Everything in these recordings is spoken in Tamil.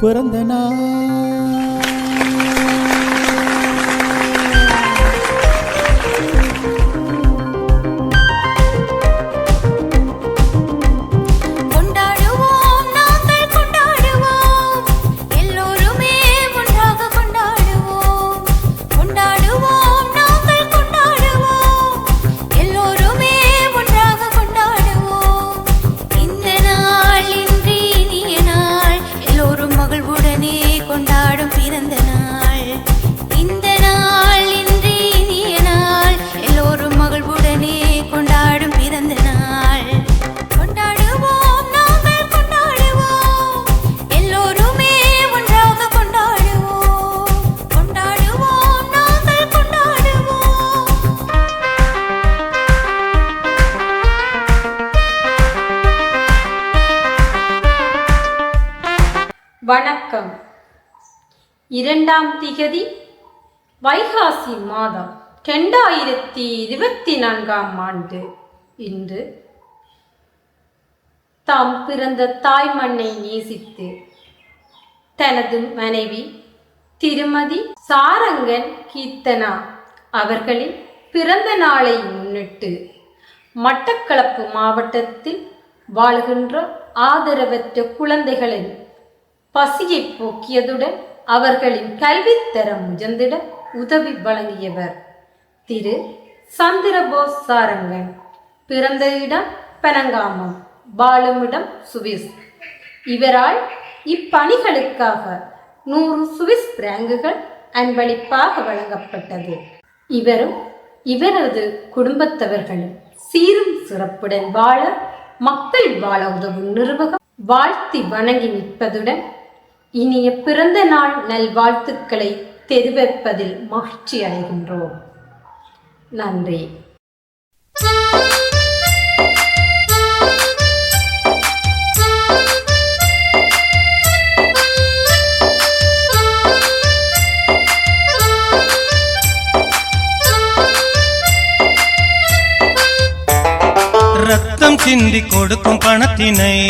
பிறந்த நாள். வணக்கம். இரண்டாம் திகதி வைகாசி மாதம் ரெண்டாயிரத்தி இருபத்தி நான்காம் ஆண்டு இன்று. தாம் பிறந்த தாய் மண்ணை நேசித்து தனது மனைவி திருமதி சாரங்கன் கீர்த்தனா அவர்களின் பிறந்த நாளை முன்னிட்டு மட்டக்களப்பு மாவட்டத்தில் வாழ்கின்ற ஆதரவற்ற குழந்தைகளின் பசியை போக்கியதுடன் அவர்களின் கல்வித்தரம் உயர்ந்திட உதவி வழங்கியவர். திரு. சந்திரபோஸ் சாரங்கன் பிறந்த இடம் பனங்காமம் வாழுமிடம் சுவிஸ். இவரால் இப்பணிகளுக்காக நூறு சுவிஸ் பிராங்குகள் அன்பளிப்பாக வழங்கப்பட்டது. இவரும் இவரது குடும்பத்தவர்களும் சீரும் சிறப்புடன் வாழ மக்கள் வாழ உதவும் நிர்வாகம் வாழ்த்தி வணங்கி நிற்பதுடன் இனிய பிறந்த நாள் நல்வாழ்த்துக்களை தெரிவிப்பதில் மகிழ்ச்சி அடைகின்றோம். நன்றி. ரத்தம் சிந்தி கொடுக்கும் பணத்தினை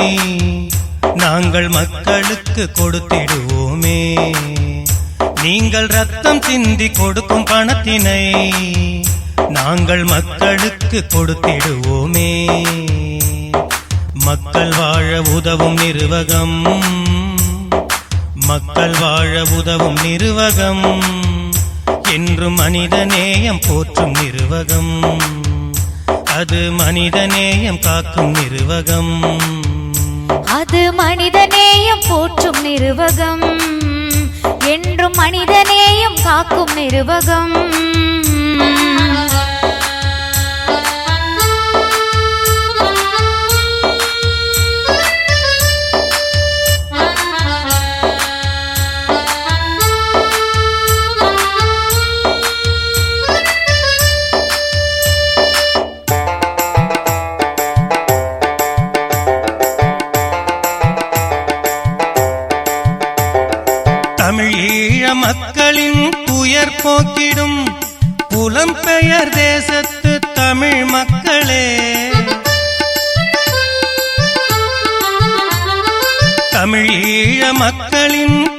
நாங்கள் மக்களுக்கு கொடுத்திடுவோமே. நீங்கள் ரத்தம் சிந்தி கொடுக்கும் பணத்தினை நாங்கள் மக்களுக்கு கொடுத்திடுவோமே. மக்கள் வாழ உதவும் நிர்வகம். மக்கள் வாழ உதவும் நிர்வகம். என்றும் மனிதநேயம் போற்றும் நிர்வகம். அது மனிதநேயம் காக்கும் நிர்வகம். அது மனிதநேயம் போற்றும் நிருவகம். என்றும் மனிதநேயம் காக்கும் நிருவகம். மக்களின் துயர் போக்கிடும் புலம்பெயர் தேசத்து தமிழ் மக்களே. தமிழீழ மக்களின்